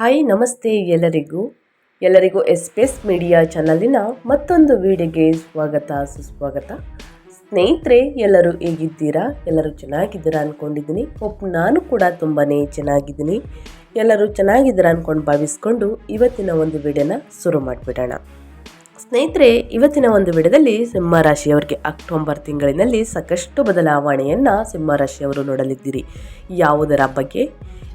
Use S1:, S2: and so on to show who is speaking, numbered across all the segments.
S1: Hi, ನಮಸ್ತೆ ಎಲ್ಲರಿಗೂ. ಎಲ್ಲರಿಗೂ ಎಸ್ಪೇಸ್ ಮೀಡಿಯಾ ಚಾನಲಿನ ಮತ್ತೊಂದು ವಿಡಿಯೋಗೆ ಸ್ವಾಗತ, ಸುಸ್ವಾಗತ. ಸ್ನೇಹಿತರೆ, ಎಲ್ಲರೂ ಹೇಗಿದ್ದೀರಾ? ಎಲ್ಲರೂ ಚೆನ್ನಾಗಿದ್ದೀರಾ ಅಂದ್ಕೊಂಡಿದ್ದೀನಿ ಒಪ್ಪು ನಾನು ಕೂಡ ತುಂಬಾ ಚೆನ್ನಾಗಿದ್ದೀನಿ. ಎಲ್ಲರೂ ಚೆನ್ನಾಗಿದ್ದೀರಾ ಅಂದ್ಕೊಂಡು ಭಾವಿಸ್ಕೊಂಡು ಇವತ್ತಿನ ಒಂದು ವಿಡಿಯೋನ ಶುರು ಮಾಡಿಬಿಡೋಣ. ಸ್ನೇಹಿತರೆ, ಇವತ್ತಿನ ಒಂದು ವಿಡಿಯೋದಲ್ಲಿ ಸಿಂಹರಾಶಿಯವರಿಗೆ ಅಕ್ಟೋಬರ್ ತಿಂಗಳಿನಲ್ಲಿ ಸಾಕಷ್ಟು ಬದಲಾವಣೆಯನ್ನು ಸಿಂಹರಾಶಿಯವರು ನೋಡಲಿದ್ದೀರಿ. ಯಾವುದರ ಬಗ್ಗೆ?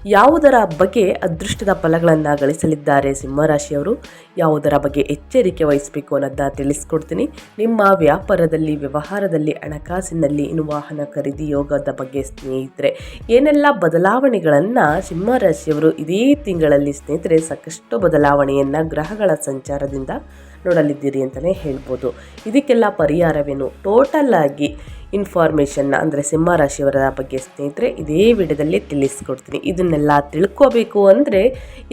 S1: ಯಾವುದರ ಬಗ್ಗೆ ಅದೃಷ್ಟದ ಫಲಗಳನ್ನು ಗಳಿಸಲಿದ್ದಾರೆ ಸಿಂಹರಾಶಿಯವರು? ಯಾವುದರ ಬಗ್ಗೆ ಎಚ್ಚರಿಕೆ ವಹಿಸಬೇಕು ಅನ್ನೋದನ್ನ ತಿಳಿಸ್ಕೊಡ್ತೀನಿ. ನಿಮ್ಮ ವ್ಯಾಪಾರದಲ್ಲಿ, ವ್ಯವಹಾರದಲ್ಲಿ, ಹಣಕಾಸಿನಲ್ಲಿ ಇನ್ನು ವಾಹನ ಖರೀದಿ, ಯೋಗದ ಬಗ್ಗೆ ಸ್ನೇಹಿತರೆ, ಏನೆಲ್ಲ ಬದಲಾವಣೆಗಳನ್ನು ಸಿಂಹರಾಶಿಯವರು ಇದೇ ತಿಂಗಳಲ್ಲಿ ಸ್ನೇಹಿತರೆ, ಸಾಕಷ್ಟು ಬದಲಾವಣೆಯನ್ನು ಗ್ರಹಗಳ ಸಂಚಾರದಿಂದ ನೋಡಲಿದ್ದೀರಿ ಅಂತಲೇ ಹೇಳ್ಬೋದು. ಇದಕ್ಕೆಲ್ಲ ಪರಿಹಾರವೇನು? ಟೋಟಲ್ ಆಗಿ ಇನ್ಫಾರ್ಮೇಷನ್ನ ಅಂದರೆ ಸಿಂಹ ರಾಶಿಯವರ ಬಗ್ಗೆ ಸ್ನೇಹಿತರೆ, ಇದೇ ವಿಡದಲ್ಲಿ ತಿಳಿಸ್ಕೊಡ್ತೀನಿ. ಇದನ್ನೆಲ್ಲ ತಿಳ್ಕೋಬೇಕು ಅಂದರೆ,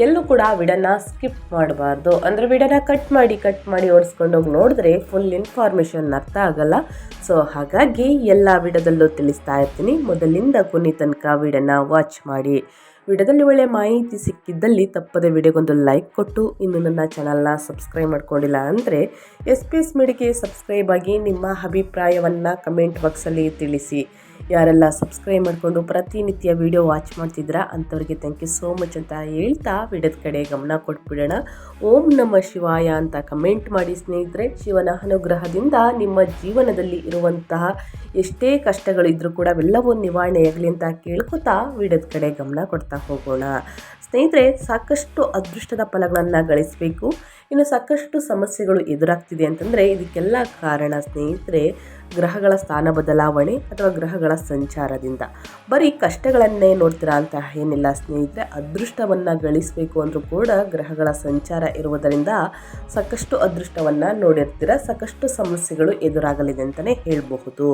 S1: ಎಲ್ಲೂ ಕೂಡ ವಿಡನ ಸ್ಕಿಪ್ ಮಾಡಬಾರ್ದು. ಅಂದರೆ ವಿಡನ ಕಟ್ ಮಾಡಿ ಕಟ್ ಮಾಡಿ ಓಡಿಸ್ಕೊಂಡು ಹೋಗಿ ನೋಡಿದ್ರೆ ಫುಲ್ ಇನ್ಫಾರ್ಮೇಷನ್ ಅರ್ಥ ಆಗಲ್ಲ. ಸೊ ಹಾಗಾಗಿ ಎಲ್ಲ ವಿಡದಲ್ಲೂ ತಿಳಿಸ್ತಾ ಇರ್ತೀನಿ. ಮೊದಲಿಂದ ಕೊನೆ ತನಕ ವಿಡನ ವಾಚ್ ಮಾಡಿ. ವಿಡಿಯೋದಲ್ಲಿ ಒಳ್ಳೆಯ ಮಾಹಿತಿ ಸಿಕ್ಕಿದ್ದಲ್ಲಿ ತಪ್ಪದೆ ವಿಡಿಯೋಗೊಂದು ಲೈಕ್ ಕೊಟ್ಟು ಇನ್ನು ನನ್ನ ಚಾನಲ್ನ ಸಬ್ಸ್ಕ್ರೈಬ್ ಮಾಡ್ಕೊಂಡಿಲ್ಲ ಅಂದರೆ ಎಸ್ ಪಿ ಎಸ್ ಮೀಡಿಗೆ ಸಬ್ಸ್ಕ್ರೈಬ್ ಆಗಿ ನಿಮ್ಮ ಅಭಿಪ್ರಾಯವನ್ನು ಕಮೆಂಟ್ ಬಾಕ್ಸಲ್ಲಿ ತಿಳಿಸಿ. ಯಾರೆಲ್ಲ ಸಬ್ಸ್ಕ್ರೈಬ್ ಮಾಡಿಕೊಂಡು ಪ್ರತಿನಿತ್ಯ ವಿಡಿಯೋ ವಾಚ್ ಮಾಡ್ತಿದ್ದೀರಾ ಅಂಥವ್ರಿಗೆ ಥ್ಯಾಂಕ್ ಯು ಸೋ ಮಚ್ ಅಂತ ಹೇಳ್ತಾ ವಿಡಿಯೋದ ಕಡೆ ಗಮನ ಕೊಟ್ಬಿಡೋಣ. ಓಂ ನಮ ಶಿವಾಯ ಅಂತ ಕಮೆಂಟ್ ಮಾಡಿ ಸ್ನೇಹಿತರೆ, ಶಿವನ ಅನುಗ್ರಹದಿಂದ ನಿಮ್ಮ ಜೀವನದಲ್ಲಿ ಇರುವಂತಹ ಎಷ್ಟೇ ಕಷ್ಟಗಳಿದ್ರೂ ಕೂಡ ಅವೆಲ್ಲವೂ ನಿವಾರಣೆಯಾಗಲಿ ಅಂತ ಕೇಳ್ಕೊತಾ ವಿಡಿಯೋದ ಕಡೆ ಗಮನ ಕೊಡ್ತಾ ಹೋಗೋಣ. ಸ್ನೇಹಿತರೆ, ಸಾಕಷ್ಟು ಅದೃಷ್ಟದ ಫಲಗಳನ್ನು ಗಳಿಸಬೇಕು. ಇನ್ನು ಸಾಕಷ್ಟು ಸಮಸ್ಯೆಗಳು ಎದುರಾಗ್ತಿದೆ ಅಂತಂದರೆ ಇದಕ್ಕೆಲ್ಲ ಕಾರಣ ಸ್ನೇಹಿತರೆ ಗ್ರಹಗಳ ಸ್ಥಾನ ಬದಲಾವಣೆ ಅಥವಾ ಗ್ರಹಗಳ ಸಂಚಾರದಿಂದ. ಬರೀ ಕಷ್ಟಗಳನ್ನೇ ನೋಡ್ತೀರಾ ಅಂತ ಏನಿಲ್ಲ ಸ್ನೇಹಿತರೆ, ಅದೃಷ್ಟವನ್ನು ಗಳಿಸಬೇಕು ಅಂದರೂ ಕೂಡ ಗ್ರಹಗಳ ಸಂಚಾರ ಇರುವುದರಿಂದ ಸಾಕಷ್ಟು ಅದೃಷ್ಟವನ್ನು ನೋಡಿರ್ತೀರ, ಸಾಕಷ್ಟು ಸಮಸ್ಯೆಗಳು ಎದುರಾಗಲಿದೆ ಅಂತಲೇ ಹೇಳಬಹುದು.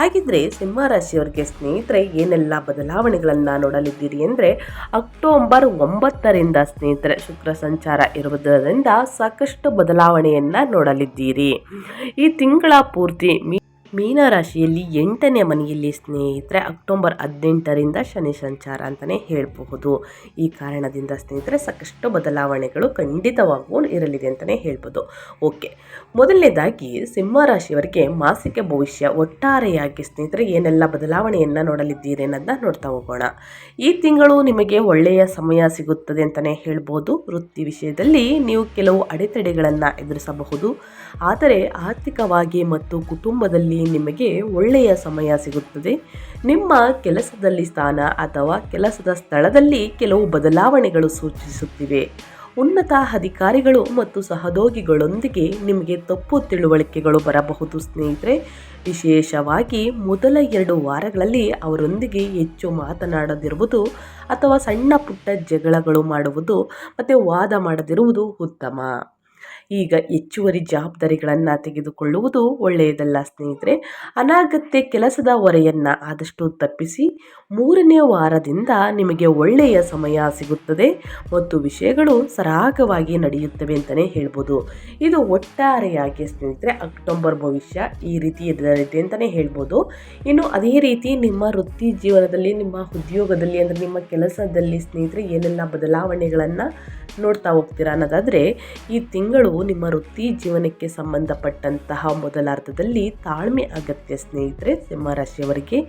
S1: ಹಾಗಿದ್ರೆ ಸಿಂಹ ರಾಶಿಯವರಿಗೆ ಸ್ನೇಹಿತರೆ, ಏನೆಲ್ಲ ಬದಲಾವಣೆಗಳನ್ನು ನೋಡಲಿದ್ದೀರಿ ಅಂದರೆ, ಅಕ್ಟೋಬರ್ ಒಂಬತ್ತರಿಂದ ಸ್ನೇಹಿತರೆ, ಶುಕ್ರ ಸಂಚಾರ ಇರುವುದರಿಂದ ಸಾಕಷ್ಟು ಬದಲಾವಣೆಯನ್ನು ನೋಡಲಿದ್ದೀರಿ. ಈ ತಿಂಗಳ ಪೂರ್ತಿ ಮೀನರಾಶಿಯಲ್ಲಿ ಎಂಟನೇ ಮನೆಯಲ್ಲಿ ಸ್ನೇಹಿತರೆ, ಅಕ್ಟೋಬರ್ ಹದಿನೆಂಟರಿಂದ ಶನಿ ಸಂಚಾರ ಅಂತಲೇ ಹೇಳಬಹುದು. ಈ ಕಾರಣದಿಂದ ಸ್ನೇಹಿತರೆ, ಸಾಕಷ್ಟು ಬದಲಾವಣೆಗಳು ಖಂಡಿತವಾಗೂ ಇರಲಿದೆ ಅಂತಲೇ ಹೇಳ್ಬೋದು ಓಕೆ, ಮೊದಲನೇದಾಗಿ ಸಿಂಹರಾಶಿಯವರಿಗೆ ಮಾಸಿಕ ಭವಿಷ್ಯ ಒಟ್ಟಾರೆಯಾಗಿ ಸ್ನೇಹಿತರೆ, ಏನೆಲ್ಲ ಬದಲಾವಣೆಯನ್ನು ನೋಡಲಿದ್ದೀರಿ ಅನ್ನೋದನ್ನ ನೋಡ್ತಾ ಹೋಗೋಣ. ಈ ತಿಂಗಳು ನಿಮಗೆ ಒಳ್ಳೆಯ ಸಮಯ ಸಿಗುತ್ತದೆ ಅಂತಲೇ ಹೇಳ್ಬೋದು ವೃತ್ತಿ ವಿಷಯದಲ್ಲಿ ನೀವು ಕೆಲವು ಅಡೆತಡೆಗಳನ್ನು ಎದುರಿಸಬಹುದು. ಆದರೆ ಆರ್ಥಿಕವಾಗಿ ಮತ್ತು ಕುಟುಂಬದಲ್ಲಿ ನಿಮಗೆ ಒಳ್ಳೆಯ ಸಮಯ ಸಿಗುತ್ತದೆ. ನಿಮ್ಮ ಕೆಲಸದಲ್ಲಿ ಸ್ಥಾನ ಅಥವಾ ಕೆಲಸದ ಸ್ಥಳದಲ್ಲಿ ಕೆಲವು ಬದಲಾವಣೆಗಳು ಸೂಚಿಸುತ್ತಿವೆ. ಉನ್ನತ ಅಧಿಕಾರಿಗಳು ಮತ್ತು ಸಹೋದ್ಯೋಗಿಗಳೊಂದಿಗೆ ನಿಮಗೆ ತಪ್ಪು ತಿಳುವಳಿಕೆಗಳು ಬರಬಹುದು ಸ್ನೇಹಿತರೆ. ವಿಶೇಷವಾಗಿ ಮೊದಲ ಎರಡು ವಾರಗಳಲ್ಲಿ ಅವರೊಂದಿಗೆ ಹೆಚ್ಚು ಮಾತನಾಡದಿರುವುದು ಅಥವಾ ಸಣ್ಣ ಪುಟ್ಟ ಜಗಳಗಳು ಮಾಡುವುದು ಮತ್ತು ವಾದ ಮಾಡದಿರುವುದು ಉತ್ತಮ. ಈಗ ಹೆಚ್ಚುವರಿ ಜವಾಬ್ದಾರಿಗಳನ್ನು ತೆಗೆದುಕೊಳ್ಳುವುದು ಒಳ್ಳೆಯದಲ್ಲ ಸ್ನೇಹಿತರೆ. ಅನಾಗತ್ಯ ಕೆಲಸದ ಹೊರೆಯನ್ನು ಆದಷ್ಟು ತಪ್ಪಿಸಿ ಮೂರನೇ ವಾರದಿಂದ ನಿಮಗೆ ಒಳ್ಳೆಯ ಸಮಯ ಸಿಗುತ್ತದೆ ಮತ್ತು ವಿಷಯಗಳು ಸರಾಗವಾಗಿ ನಡೆಯುತ್ತವೆ ಅಂತಲೇ ಹೇಳ್ಬೋದು. ಇದು ಒಟ್ಟಾರೆಯಾಗಿ ಸ್ನೇಹಿತರೆ ಅಕ್ಟೋಬರ್ ಭವಿಷ್ಯ ಈ ರೀತಿ ಇದರಲ್ಲಿದೆ ಅಂತಲೇ ಹೇಳ್ಬೋದು. ಇನ್ನು ಅದೇ ರೀತಿ ನಿಮ್ಮ ವೃತ್ತಿ ಜೀವನದಲ್ಲಿ, ನಿಮ್ಮ ಉದ್ಯೋಗದಲ್ಲಿ ಅಂದರೆ ನಿಮ್ಮ ಕೆಲಸದಲ್ಲಿ ಸ್ನೇಹಿತರೆ ಏನೆಲ್ಲ ಬದಲಾವಣೆಗಳನ್ನು ನೋಡ್ತಾ ಹೋಗ್ತೀರಾ ಅನ್ನೋದಾದರೆ ಈ ತಿಂಗಳು ನಿಮ್ಮ ವೃತ್ತಿ ಜೀವನಕ್ಕೆ ಸಂಬಂಧಪಟ್ಟಂತಹ ಮೊದಲಾರ್ಧದಲ್ಲಿ ತಾಳ್ಮೆ, ಅಗತ್ಯ ಸ್ನೇಹಿತರೆ ಸಿಂಹರಾಶಿಯವರಿಗೆ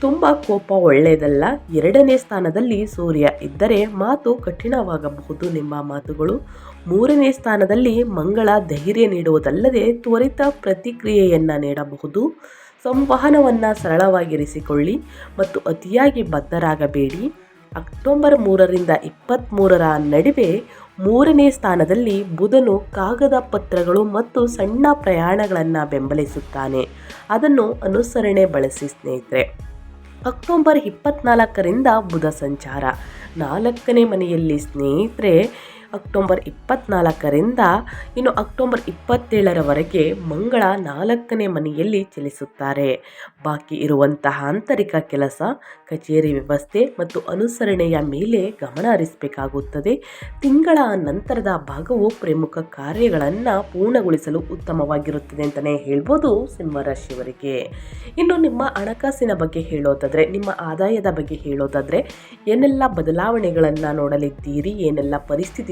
S1: ತುಂಬ ಕೋಪ ಒಳ್ಳೆಯದಲ್ಲ. ಎರಡನೇ ಸ್ಥಾನದಲ್ಲಿ ಸೂರ್ಯ ಇದ್ದರೆ ಮಾತು ಕಠಿಣವಾಗಬಹುದು. ನಿಮ್ಮ ಮಾತುಗಳು ಮೂರನೇ ಸ್ಥಾನದಲ್ಲಿ ಮಂಗಳ ಧೈರ್ಯ ನೀಡುವುದಲ್ಲದೆ ತ್ವರಿತ ಪ್ರತಿಕ್ರಿಯೆಯನ್ನು ನೀಡಬಹುದು. ಸಂವಹನವನ್ನು ಸರಳವಾಗಿರಿಸಿಕೊಳ್ಳಿ ಮತ್ತು ಅತಿಯಾಗಿ ಬದ್ಧರಾಗಬೇಡಿ. ಅಕ್ಟೋಬರ್ ಮೂರರಿಂದ ಇಪ್ಪತ್ತ್ಮೂರರ ನಡುವೆ ಮೂರನೇ ಸ್ಥಾನದಲ್ಲಿ ಬುಧನು ಕಾಗದ ಪತ್ರಗಳು ಮತ್ತು ಸಣ್ಣ ಪ್ರಯಾಣಗಳನ್ನು ಬೆಂಬಲಿಸುತ್ತಾನೆ. ಅದನ್ನು ಅನುಸರಣೆ ಬಳಸಿ ಸ್ನೇಹಿತರೆ. ಅಕ್ಟೋಬರ್ ಇಪ್ಪತ್ನಾಲ್ಕರಿಂದ ಬುಧ ಸಂಚಾರ. ನಾಲ್ಕನೇ ಮನೆಯಲ್ಲಿ ಸ್ನೇಹಿತರೆ ಅಕ್ಟೋಬರ್ ಇಪ್ಪತ್ನಾಲ್ಕರಿಂದ ಇನ್ನು ಅಕ್ಟೋಬರ್ ಇಪ್ಪತ್ತೇಳರವರೆಗೆ ಮಂಗಳ ನಾಲ್ಕನೇ ಮನೆಯಲ್ಲಿ ಚಲಿಸುತ್ತಾರೆ. ಬಾಕಿ ಇರುವಂತಹ ಆಂತರಿಕ ಕೆಲಸ, ಕಚೇರಿ ವ್ಯವಸ್ಥೆ ಮತ್ತು ಅನುಸರಣೆಯ ಮೇಲೆ ಗಮನ ಹರಿಸಬೇಕಾಗುತ್ತದೆ. ತಿಂಗಳ ನಂತರದ ಭಾಗವು ಪ್ರಮುಖ ಕಾರ್ಯಗಳನ್ನು ಪೂರ್ಣಗೊಳಿಸಲು ಉತ್ತಮವಾಗಿರುತ್ತದೆ ಅಂತಲೇ ಹೇಳ್ಬೋದು ಸಿಂಹರಾಶಿಯವರಿಗೆ. ಇನ್ನು ನಿಮ್ಮ ಹಣಕಾಸಿನ ಬಗ್ಗೆ ಹೇಳೋದಾದರೆ, ನಿಮ್ಮ ಆದಾಯದ ಬಗ್ಗೆ ಹೇಳೋದಾದರೆ, ಏನೆಲ್ಲ ಬದಲಾವಣೆಗಳನ್ನು ನೋಡಲಿದ್ದೀರಿ, ಏನೆಲ್ಲ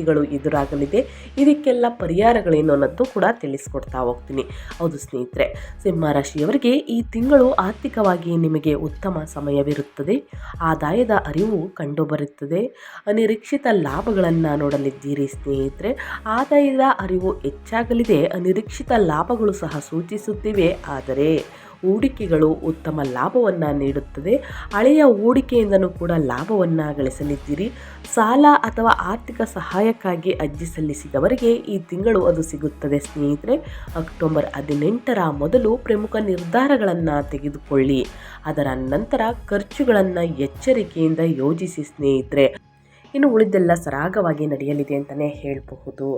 S1: ಪರಿಸ್ಥಿತಿಗಳು ಎದುರಾಗಲಿದೆ. ಇದಕ್ಕೆಲ್ಲ ಪರಿಹಾರಗಳೇನು ಅನ್ನೋದು ಕೂಡ ತಿಳಿಸ್ಕೊಡ್ತಾ ಹೋಗ್ತೀನಿ. ಹೌದು ಸ್ನೇಹಿತರೆ ಸಿಂಹರಾಶಿಯವರಿಗೆ ಈ ತಿಂಗಳು ಆರ್ಥಿಕವಾಗಿ ನಿಮಗೆ ಉತ್ತಮ ಸಮಯವಿರುತ್ತದೆ. ಆದಾಯದ ಅರಿವು ಕಂಡುಬರುತ್ತದೆ. ಅನಿರೀಕ್ಷಿತ ಲಾಭಗಳನ್ನು ನೋಡಲಿದ್ದೀರಿ ಸ್ನೇಹಿತರೆ. ಆದಾಯದ ಅರಿವು ಹೆಚ್ಚಾಗಲಿದೆ. ಅನಿರೀಕ್ಷಿತ ಲಾಭಗಳು ಸಹ ಸೂಚಿಸುತ್ತಿವೆ. ಆದರೆ ಹೂಡಿಕೆಗಳು ಉತ್ತಮ ಲಾಭವನ್ನು ನೀಡುತ್ತದೆ. ಹಳೆಯ ಹೂಡಿಕೆಯಿಂದನೂ ಕೂಡ ಲಾಭವನ್ನು ಗಳಿಸಲಿದ್ದೀರಿ. ಸಾಲ ಅಥವಾ ಆರ್ಥಿಕ ಸಹಾಯಕ್ಕಾಗಿ ಅರ್ಜಿ ಸಲ್ಲಿಸಿದವರಿಗೆ ಈ ತಿಂಗಳು ಅದು ಸಿಗುತ್ತದೆ. ಸ್ನೇಹಿತರೆ, ಅಕ್ಟೋಬರ್ ಹದಿನೆಂಟರ ಮೊದಲು ಪ್ರಮುಖ ನಿರ್ಧಾರಗಳನ್ನು ತೆಗೆದುಕೊಳ್ಳಿ. ಅದರ ನಂತರ ಖರ್ಚುಗಳನ್ನು ಎಚ್ಚರಿಕೆಯಿಂದ ಯೋಜಿಸಿ ಸ್ನೇಹಿತರೆ. ಇನ್ನು ಉಳಿದೆಲ್ಲ ಸರಾಗವಾಗಿ ನಡೆಯಲಿದೆ ಅಂತಲೇ ಹೇಳಬಹುದು.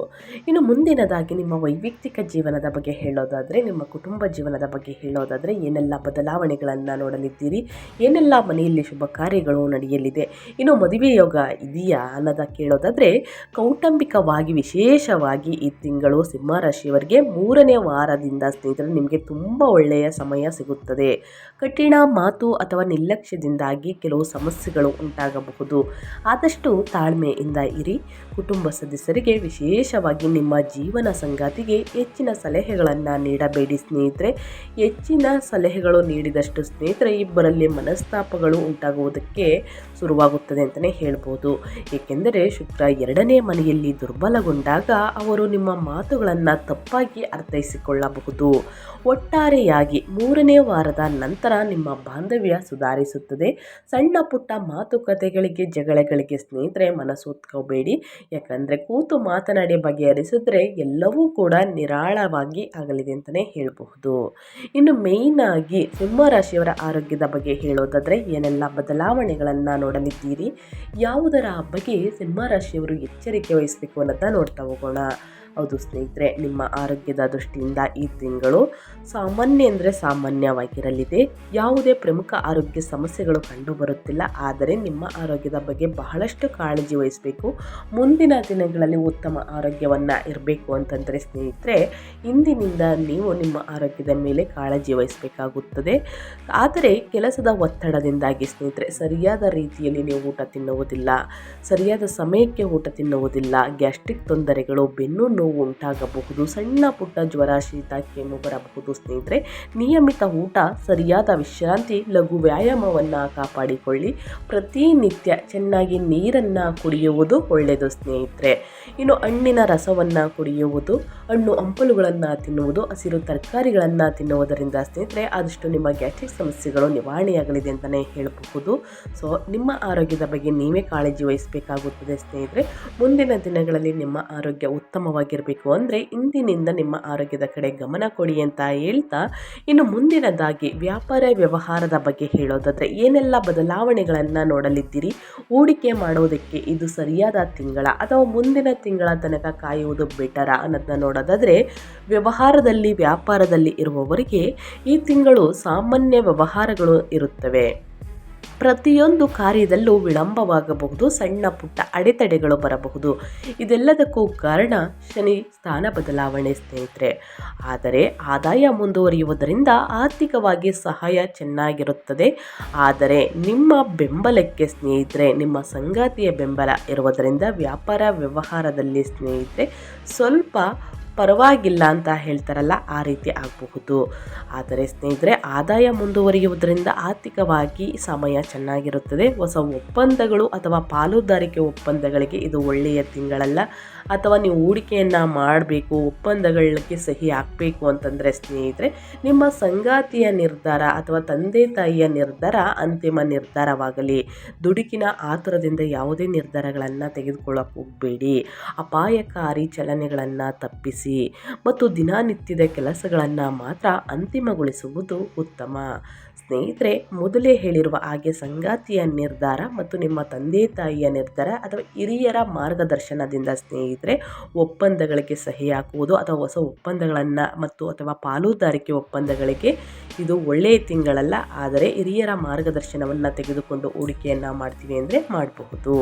S1: ಇನ್ನು ಮುಂದಿನದಾಗಿ ನಿಮ್ಮ ವೈಯಕ್ತಿಕ ಜೀವನದ ಬಗ್ಗೆ ಹೇಳೋದಾದರೆ, ನಿಮ್ಮ ಕುಟುಂಬ ಜೀವನದ ಬಗ್ಗೆ ಹೇಳೋದಾದರೆ, ಏನೆಲ್ಲ ಬದಲಾವಣೆಗಳನ್ನು ನೋಡಲಿದ್ದೀರಿ, ಏನೆಲ್ಲ ಮನೆಯಲ್ಲಿ ಶುಭ ಕಾರ್ಯಗಳು ನಡೆಯಲಿದೆ, ಇನ್ನು ಮದುವೆ ಯೋಗ ಇದೆಯಾ ಅನ್ನೋದ ಕೇಳೋದಾದರೆ, ಕೌಟುಂಬಿಕವಾಗಿ ವಿಶೇಷವಾಗಿ ಈ ತಿಂಗಳು ಸಿಂಹರಾಶಿಯವರಿಗೆ ಮೂರನೇ ವಾರದಿಂದ ಸ್ನೇಹಿತರೆ ನಿಮಗೆ ತುಂಬ ಒಳ್ಳೆಯ ಸಮಯ ಸಿಗುತ್ತದೆ. ಕಠಿಣ ಮಾತು ಅಥವಾ ನಿರ್ಲಕ್ಷ್ಯದಿಂದಾಗಿ ಕೆಲವು ಸಮಸ್ಯೆಗಳು ಉಂಟಾಗಬಹುದು. ಆದಷ್ಟು ತಾಳ್ಮೆಯಿಂದ ಇರಿ. ಕುಟುಂಬ ಸದಸ್ಯರಿಗೆ ವಿಶೇಷವಾಗಿ ನಿಮ್ಮ ಜೀವನ ಸಂಗಾತಿಗೆ ಹೆಚ್ಚಿನ ಸಲಹೆಗಳನ್ನು ನೀಡಬೇಡಿ ಸ್ನೇಹಿತರೆ. ಹೆಚ್ಚಿನ ಸಲಹೆಗಳು ನೀಡಿದಷ್ಟು ಸ್ನೇಹಿತರೆ, ಇಬ್ಬರಲ್ಲಿ ಮನಸ್ತಾಪಗಳು ಉಂಟಾಗುವುದಕ್ಕೆ ಶುರುವಾಗುತ್ತದೆ ಅಂತಲೇ ಹೇಳ್ಬೋದು. ಏಕೆಂದರೆ ಶುಕ್ರ ಎರಡನೇ ಮನೆಯಲ್ಲಿ ದುರ್ಬಲಗೊಂಡಾಗ ಅವರು ನಿಮ್ಮ ಮಾತುಗಳನ್ನು ತಪ್ಪಾಗಿ ಅರ್ಥೈಸಿಕೊಳ್ಳಬಹುದು. ಒಟ್ಟಾರೆಯಾಗಿ ಮೂರನೇ ವಾರದ ನಂತರ ನಿಮ್ಮ ಬಾಂಧವ್ಯ ಸುಧಾರಿಸುತ್ತದೆ. ಸಣ್ಣ ಪುಟ್ಟ ಮಾತುಕತೆಗಳಿಗೆ, ಜಗಳಗಳಿಗೆ ಸ್ನೇಹಿತರೆ ಮನಸ್ಸೊತ್ಕೋಬೇಡಿ ಯಾಕಂದರೆ ಕೂತು ಮಾತನಾಡಿ ಬಗೆಹರಿಸಿದ್ರೆ ಎಲ್ಲವೂ ಕೂಡ ನಿರಾಳವಾಗಿ ಆಗಲಿದೆ ಅಂತಲೇ ಹೇಳಬಹುದು. ಇನ್ನು ಮೇಯ್ನಾಗಿ ಸಿಂಹರಾಶಿಯವರ ಆರೋಗ್ಯದ ಬಗ್ಗೆ ಹೇಳೋದಾದರೆ ಏನೆಲ್ಲ ಬದಲಾವಣೆಗಳನ್ನು ನೋಡಲಿದ್ದೀರಿ? ಯಾವುದರ ಬಗ್ಗೆ ಸಿಂಹರಾಶಿಯವರು ಎಚ್ಚರಿಕೆ ವಹಿಸಬೇಕು ಅನ್ನೋದನ್ನ ನೋಡ್ತಾ ಹೋಗೋಣ. ಹೌದು ಸ್ನೇಹಿತರೆ, ನಿಮ್ಮ ಆರೋಗ್ಯದ ದೃಷ್ಟಿಯಿಂದ ಈ ತಿಂಗಳು ಸಾಮಾನ್ಯ ಅಂದರೆ ಸಾಮಾನ್ಯವಾಗಿರಲಿದೆ. ಯಾವುದೇ ಪ್ರಮುಖ ಆರೋಗ್ಯ ಸಮಸ್ಯೆಗಳು ಕಂಡುಬರುತ್ತಿಲ್ಲ. ಆದರೆ ನಿಮ್ಮ ಆರೋಗ್ಯದ ಬಗ್ಗೆ ಬಹಳಷ್ಟು ಕಾಳಜಿ ವಹಿಸಬೇಕು. ಮುಂದಿನ ದಿನಗಳಲ್ಲಿ ಉತ್ತಮ ಆರೋಗ್ಯವನ್ನು ಇರಬೇಕು ಅಂತಂದರೆ ಸ್ನೇಹಿತರೆ, ಇಂದಿನಿಂದ ನೀವು ನಿಮ್ಮ ಆರೋಗ್ಯದ ಮೇಲೆ ಕಾಳಜಿ ವಹಿಸಬೇಕಾಗುತ್ತದೆ. ಆದರೆ ಕೆಲಸದ ಒತ್ತಡದಿಂದಾಗಿ ಸ್ನೇಹಿತರೆ, ಸರಿಯಾದ ರೀತಿಯಲ್ಲಿ ನೀವು ಊಟ ತಿನ್ನುವುದಿಲ್ಲ. ಸರಿಯಾದ ಸಮಯಕ್ಕೆ ಊಟ ತಿನ್ನುವುದಿಲ್ಲ. ಗ್ಯಾಸ್ಟ್ರಿಕ್ ತೊಂದರೆಗಳು, ಬೆನ್ನು ಉಂಟಾಗಬಹುದು. ಸಣ್ಣ ಪುಟ್ಟ ಜ್ವರ ಶೀತ ಕೆಮ್ಮು ಬರಬಹುದು. ಸ್ನೇಹಿತರೆ, ನಿಯಮಿತ ಊಟ, ಸರಿಯಾದ ವಿಶ್ರಾಂತಿ, ಲಘು ವ್ಯಾಯಾಮವನ್ನು ಕಾಪಾಡಿಕೊಳ್ಳಿ. ಪ್ರತಿನಿತ್ಯ ಚೆನ್ನಾಗಿ ನೀರನ್ನು ಕುಡಿಯುವುದು ಒಳ್ಳೆಯದು ಸ್ನೇಹಿತರೆ. ಇನ್ನು ಹಣ್ಣಿನ ರಸವನ್ನು ಕುಡಿಯುವುದು, ಹಣ್ಣು ಹಂಪಲುಗಳನ್ನು ತಿನ್ನುವುದು, ಹಸಿರು ತರಕಾರಿಗಳನ್ನು ತಿನ್ನುವುದರಿಂದ ಸ್ನೇಹಿತರೆ, ಆದಷ್ಟು ನಿಮ್ಮ ಗ್ಯಾಸ್ಟ್ರಿಕ್ ಸಮಸ್ಯೆಗಳು ನಿವಾರಣೆಯಾಗಲಿದೆ ಅಂತಲೇ ಹೇಳಬಹುದು. ಸೊ, ನಿಮ್ಮ ಆರೋಗ್ಯದ ಬಗ್ಗೆ ನೀವೇ ಕಾಳಜಿ ವಹಿಸಬೇಕಾಗುತ್ತದೆ ಸ್ನೇಹಿತರೆ. ಮುಂದಿನ ದಿನಗಳಲ್ಲಿ ನಿಮ್ಮ ಆರೋಗ್ಯ ಉತ್ತಮವಾಗಿರಬೇಕು ಅಂದರೆ ಇಂದಿನಿಂದ ನಿಮ್ಮ ಆರೋಗ್ಯದ ಕಡೆ ಗಮನ ಕೊಡಿ ಅಂತ ಹೇಳ್ತಾ ಇನ್ನು ಮುಂದಿನದಾಗಿ ವ್ಯಾಪಾರ ವ್ಯವಹಾರದ ಬಗ್ಗೆ ಹೇಳೋದಾದರೆ ಏನೆಲ್ಲ ಬದಲಾವಣೆಗಳನ್ನು ನೋಡಲಿದ್ದೀರಿ? ಹೂಡಿಕೆ ಮಾಡೋದಕ್ಕೆ ಇದು ಸರಿಯಾದ ತಿಂಗಳ ಅಥವಾ ಮುಂದಿನ ತಿಂಗಳ ತನಕ ಕಾಯುವುದು ಬೆಟರ ಅನ್ನೋದನ್ನ ನೋಡೋದಾದರೆ ವ್ಯವಹಾರದಲ್ಲಿ ವ್ಯಾಪಾರದಲ್ಲಿ ಇರುವವರಿಗೆ ಈ ತಿಂಗಳು ಸಾಮಾನ್ಯ ವ್ಯವಹಾರಗಳು ಇರುತ್ತವೆ. ಪ್ರತಿಯೊಂದು ಕಾರ್ಯದಲ್ಲೂ ವಿಳಂಬವಾಗಬಹುದು, ಸಣ್ಣ ಪುಟ್ಟ ಅಡೆತಡೆಗಳು ಬರಬಹುದು. ಇದೆಲ್ಲದಕ್ಕೂ ಕಾರಣ ಶನಿ ಸ್ಥಾನ ಬದಲಾವಣೆ ಸ್ನೇಹಿತರೆ. ಆದರೆ ಆದಾಯ ಮುಂದುವರಿಯುವುದರಿಂದ ಆರ್ಥಿಕವಾಗಿ ಸಹಾಯ ಚೆನ್ನಾಗಿರುತ್ತದೆ. ಆದರೆ ನಿಮ್ಮ ಬೆಂಬಲಕ್ಕೆ ಸ್ನೇಹಿತರೆ, ನಿಮ್ಮ ಸಂಗಾತಿಯ ಬೆಂಬಲ ಇರುವುದರಿಂದ ವ್ಯಾಪಾರ ವ್ಯವಹಾರದಲ್ಲಿ ಸ್ನೇಹಿತರೆ, ಸ್ವಲ್ಪ ಪರವಾಗಿಲ್ಲ ಅಂತ ಹೇಳ್ತಾರಲ್ಲ, ಆ ರೀತಿ ಆಗಬಹುದು. ಆದರೆ ಸ್ನೇಹಿತರೆ, ಆದಾಯ ಮುಂದುವರಿಯುವುದರಿಂದ ಆರ್ಥಿಕವಾಗಿ ಸಮಯ ಚೆನ್ನಾಗಿರುತ್ತದೆ. ಹೊಸ ಒಪ್ಪಂದಗಳು ಅಥವಾ ಪಾಲುದಾರಿಕೆ ಒಪ್ಪಂದಗಳಿಗೆ ಇದು ಒಳ್ಳೆಯ ತಿಂಗಳಲ್ಲ. ಅಥವಾ ನೀವು ಹೂಡಿಕೆಯನ್ನು ಮಾಡಬೇಕು, ಒಪ್ಪಂದಗಳಿಗೆ ಸಹಿ ಹಾಕಬೇಕು ಅಂತಂದರೆ ಸ್ನೇಹಿತರೆ, ನಿಮ್ಮ ಸಂಗಾತಿಯ ನಿರ್ಧಾರ ಅಥವಾ ತಂದೆ ತಾಯಿಯ ನಿರ್ಧಾರ ಅಂತಿಮ ನಿರ್ಧಾರವಾಗಲಿ. ದುಡುಕಿನ ಆತುರದಿಂದ ಯಾವುದೇ ನಿರ್ಧಾರಗಳನ್ನು ತೆಗೆದುಕೊಳ್ಳೋಕೆ ಹೋಗಬೇಡಿ. ಅಪಾಯಕಾರಿ ಚಲನೆಗಳನ್ನು ತಪ್ಪಿಸಿ ಮತ್ತು ದಿನನಿತ್ಯದ ಕೆಲಸಗಳನ್ನು ಮಾತ್ರ ಅಂತಿಮಗೊಳಿಸುವುದು ಉತ್ತಮ. ಸ್ನೇಹಿತರೆ, ಮೊದಲೇ ಹೇಳಿರುವ ಹಾಗೆ ಸಂಗಾತಿಯ ನಿರ್ಧಾರ ಮತ್ತು ನಿಮ್ಮ ತಂದೆ ತಾಯಿಯ ನಿರ್ಧಾರ ಅಥವಾ ಹಿರಿಯರ ಮಾರ್ಗದರ್ಶನದಿಂದ ಸ್ನೇಹಿತರೆ, ಒಪ್ಪಂದಗಳಿಗೆ ಸಹಿ ಹಾಕುವುದು ಅಥವಾ ಹೊಸ ಒಪ್ಪಂದಗಳನ್ನು ಮತ್ತು ಅಥವಾ ಪಾಲುದಾರಿಕೆ ಒಪ್ಪಂದಗಳಿಗೆ ಇದು ಒಳ್ಳೆಯ ತಿಂಗಳಲ್ಲ, ಆದರೆ ಹಿರಿಯರ ಮಾರ್ಗದರ್ಶನವನ್ನು ತೆಗೆದುಕೊಂಡು ಹೂಡಿಕೆಯನ್ನು ಮಾಡ್ತೀವಿ ಅಂದರೆ ಮಾಡಬಹುದು.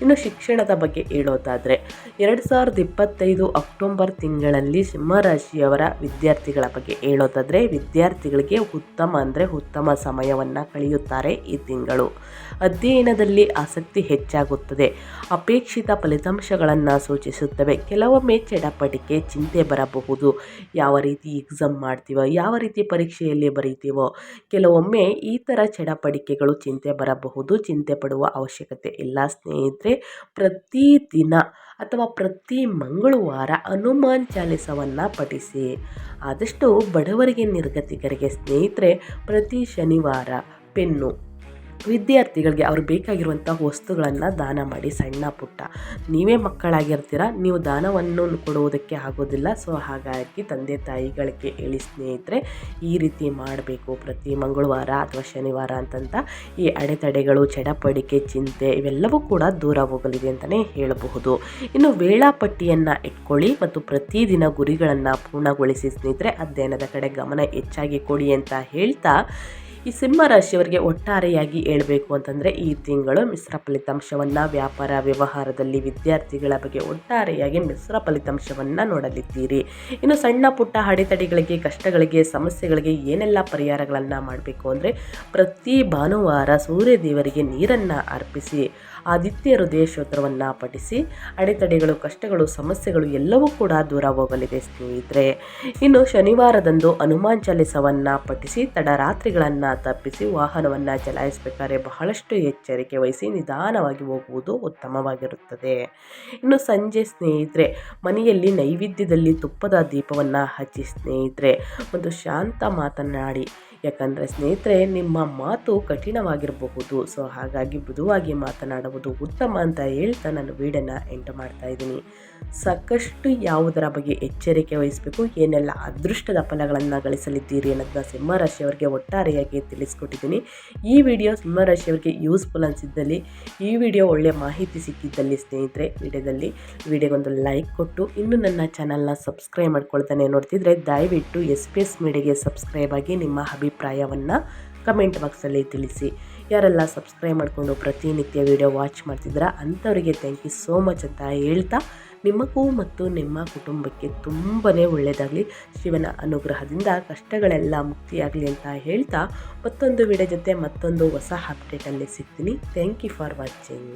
S1: ಇನ್ನು ಶಿಕ್ಷಣದ ಬಗ್ಗೆ ಹೇಳೋದಾದರೆ, ಎರಡು ಸಾವಿರದ ಇಪ್ಪತ್ತೈದು ಅಕ್ಟೋಬರ್ ತಿಂಗಳಲ್ಲಿ ಸಿಂಹರಾಶಿಯವರ ವಿದ್ಯಾರ್ಥಿಗಳ ಬಗ್ಗೆ ಹೇಳೋದಾದರೆ, ವಿದ್ಯಾರ್ಥಿಗಳಿಗೆ ಉತ್ತಮ ಅಂದರೆ ಉತ್ತಮ ಸಮಯವನ್ನು ಕಳೆಯುತ್ತಾರೆ ಈ ತಿಂಗಳು. ಅಧ್ಯಯನದಲ್ಲಿ ಆಸಕ್ತಿ ಹೆಚ್ಚಾಗುತ್ತದೆ. ಅಪೇಕ್ಷಿತ ಫಲಿತಾಂಶಗಳನ್ನು ಸೂಚಿಸುತ್ತವೆ. ಕೆಲವೊಮ್ಮೆ ಚಡಪಟಿಕೆ ಚಿಂತೆ ಬರಬಹುದು. ಯಾವ ರೀತಿ ಎಕ್ಸಾಮ್ ಮಾಡ್ತೀವೋ, ಯಾವ ರೀತಿ ಪರೀಕ್ಷೆಯಲ್ಲಿ ಬರೀತೀವೋ, ಕೆಲವೊಮ್ಮೆ ಈ ಥರ ಚಡಪಡಿಕೆಗಳು ಚಿಂತೆ ಬರಬಹುದು. ಚಿಂತೆ ಪಡುವ ಅವಶ್ಯಕತೆ ಇಲ್ಲ. ಸ್ನೇಹಿತರೆ ಪ್ರತಿದಿನ ಅಥವಾ ಪ್ರತಿ ಮಂಗಳವಾರ ಹನುಮಾನ್ ಚಾಲಿಸವನ್ನು ಪಠಿಸಿ. ಆದಷ್ಟು ಬಡವರಿಗೆ ನಿರ್ಗತಿಕರಿಗೆ ಸ್ನೇಹಿತರೆ ಪ್ರತಿ ಶನಿವಾರ ಪೆನ್ನು. ವಿದ್ಯಾರ್ಥಿಗಳಿಗೆ ಅವ್ರಿಗೆ ಬೇಕಾಗಿರುವಂಥ ವಸ್ತುಗಳನ್ನು ದಾನ ಮಾಡಿ ಸಣ್ಣ ಪುಟ್ಟ. ನೀವೇ ಮಕ್ಕಳಾಗಿರ್ತೀರ, ನೀವು ದಾನವನ್ನು ಕೊಡುವುದಕ್ಕೆ ಆಗೋದಿಲ್ಲ. ಸೊ, ಹಾಗಾಗಿ ತಂದೆ ತಾಯಿಗಳಿಗೆ ಹೇಳಿ ಸ್ನೇಹಿತರೆ, ಈ ರೀತಿ ಮಾಡಬೇಕು. ಪ್ರತಿ ಮಂಗಳವಾರ ಅಥವಾ ಶನಿವಾರ ಅಂತಂತ ಈ ಅಡೆತಡೆಗಳು, ಚಡಪಡಿಕೆ, ಚಿಂತೆ ಇವೆಲ್ಲವೂ ಕೂಡ ದೂರ ಹೋಗಲಿದೆ ಅಂತಲೇ ಹೇಳಬಹುದು. ಇನ್ನು ವೇಳಾಪಟ್ಟಿಯನ್ನು ಇಟ್ಕೊಳ್ಳಿ ಮತ್ತು ಪ್ರತಿದಿನ ಗುರಿಗಳನ್ನು ಪೂರ್ಣಗೊಳಿಸಿ ಸ್ನೇಹಿತರೆ, ಅಧ್ಯಯನದ ಕಡೆ ಗಮನ ಹೆಚ್ಚಾಗಿ ಕೊಡಿ ಅಂತ ಹೇಳ್ತಾ ಈ ಸಿಂಹ ರಾಶಿಯವರಿಗೆ ಒಟ್ಟಾರೆಯಾಗಿ ಹೇಳಬೇಕು ಅಂತಂದರೆ ಈ ತಿಂಗಳು ಮಿಶ್ರ ಫಲಿತಾಂಶವನ್ನು ವ್ಯಾಪಾರ ವ್ಯವಹಾರದಲ್ಲಿ ವಿದ್ಯಾರ್ಥಿಗಳ ಬಗ್ಗೆ ಒಟ್ಟಾರೆಯಾಗಿ ಮಿಶ್ರ ಫಲಿತಾಂಶವನ್ನು ನೋಡಲಿದ್ದೀರಿ. ಇನ್ನು ಸಣ್ಣ ಪುಟ್ಟ ಅಡೆತಡೆಗಳಿಗೆ, ಕಷ್ಟಗಳಿಗೆ, ಸಮಸ್ಯೆಗಳಿಗೆ ಏನೆಲ್ಲ ಪರಿಹಾರಗಳನ್ನು ಮಾಡಬೇಕು ಅಂದರೆ ಪ್ರತಿ ಭಾನುವಾರ ಸೂರ್ಯ ದೇವರಿಗೆ ನೀರನ್ನು ಅರ್ಪಿಸಿ. ಆದಿತ್ಯ ಹೃದಯ ಸ್ತೋತ್ರವನ್ನು ಪಠಿಸಿ, ಅಡೆತಡೆಗಳು, ಕಷ್ಟಗಳು, ಸಮಸ್ಯೆಗಳು ಎಲ್ಲವೂ ಕೂಡ ದೂರ ಹೋಗಲಿದೆ ಸ್ನೇಹಿತರೆ. ಇನ್ನು ಶನಿವಾರದಂದು ಹನುಮಾನ್ ಚಾಲಿಸವನ್ನು ಪಠಿಸಿ, ತಡರಾತ್ರಿಗಳನ್ನು ತಪ್ಪಿಸಿ ವಾಹನವನ್ನು ಚಲಾಯಿಸಬೇಕಾದ್ರೆ ಬಹಳಷ್ಟು ಎಚ್ಚರಿಕೆ ವಹಿಸಿ ನಿಧಾನವಾಗಿ ಹೋಗುವುದು ಉತ್ತಮವಾಗಿರುತ್ತದೆ. ಇನ್ನು ಸಂಜೆ ಸ್ನೇಹಿತರೆ, ಮನೆಯಲ್ಲಿ ನೈವೇದ್ಯದಲ್ಲಿ ತುಪ್ಪದ ದೀಪವನ್ನು ಹಚ್ಚಿ ಸ್ನೇಹಿತರೆ, ಒಂದು ಶಾಂತ ಮಾತನಾಡಿ ಯಾಕಂದರೆ ಸ್ನೇಹಿತರೆ, ನಿಮ್ಮ ಮಾತು ಕಠಿಣವಾಗಿರಬಹುದು. ಸೊ, ಹಾಗಾಗಿ ಮೃದುವಾಗಿ ಮಾತನಾಡುವುದು ಉತ್ತಮ ಅಂತ ಹೇಳ್ತಾ ನಾನು ವೀಡನ್ನು ಎಂಟು ಮಾಡ್ತಾ ಇದ್ದೀನಿ. ಸಾಕಷ್ಟು ಯಾವುದರ ಬಗ್ಗೆ ಎಚ್ಚರಿಕೆ ವಹಿಸಬೇಕು, ಏನೆಲ್ಲ ಅದೃಷ್ಟದ ಫಲಗಳನ್ನು ಗಳಿಸಲಿದ್ದೀರಿ ಅನ್ನೋದನ್ನ ಸಿಂಹರಾಶಿಯವರಿಗೆ ಒಟ್ಟಾರೆಯಾಗಿ ತಿಳಿಸ್ಕೊಟ್ಟಿದ್ದೀನಿ. ಈ ವಿಡಿಯೋ ಸಿಂಹರಾಶಿಯವರಿಗೆ ಯೂಸ್ಫುಲ್ ಅನಿಸಿದ್ದಲ್ಲಿ, ಈ ವಿಡಿಯೋ ಒಳ್ಳೆಯ ಮಾಹಿತಿ ಸಿಕ್ಕಿದ್ದಲ್ಲಿ ಸ್ನೇಹಿತರೆ, ವಿಡಿಯೋದಲ್ಲಿ ವಿಡಿಯೋಗೊಂದು ಲೈಕ್ ಕೊಟ್ಟು, ಇನ್ನು ನನ್ನ ಚಾನಲ್ನ ಸಬ್ಸ್ಕ್ರೈಬ್ ಮಾಡ್ಕೊಳ್ತಾನೆ ನೋಡ್ತಿದ್ರೆ, ದಯವಿಟ್ಟು ಎಸ್ ಪಿ ಎಸ್ ಮೀಡಿಯಾಗೆ ಸಬ್ಸ್ಕ್ರೈಬ್ ಆಗಿ ನಿಮ್ಮ ಅಭಿಪ್ರಾಯವನ್ನು ಕಮೆಂಟ್ ಬಾಕ್ಸಲ್ಲಿ ತಿಳಿಸಿ. ಯಾರೆಲ್ಲ ಸಬ್ಸ್ಕ್ರೈಬ್ ಮಾಡಿಕೊಂಡು ಪ್ರತಿನಿತ್ಯ ವಿಡಿಯೋ ವಾಚ್ ಮಾಡ್ತಿದ್ದೀರಾ ಅಂಥವರಿಗೆ ಥ್ಯಾಂಕ್ ಯು ಸೋ ಮಚ್ ಅಂತ ಹೇಳ್ತಾ ನಿಮಗೂ ಮತ್ತು ನಿಮ್ಮ ಕುಟುಂಬಕ್ಕೆ ತುಂಬಾ ಒಳ್ಳೆಯದಾಗಲಿ ಶಿವನ ಅನುಗ್ರಹದಿಂದ ಕಷ್ಟಗಳೆಲ್ಲ ಮುಕ್ತಿಯಾಗಲಿ ಅಂತ ಹೇಳ್ತಾ ಮತ್ತೊಂದು ವಿಡಿಯೋ ಜೊತೆ ಮತ್ತೊಂದು ಹೊಸ ಅಪ್ಡೇಟಲ್ಲಿ ಸಿಗ್ತೀನಿ. Thank you for watching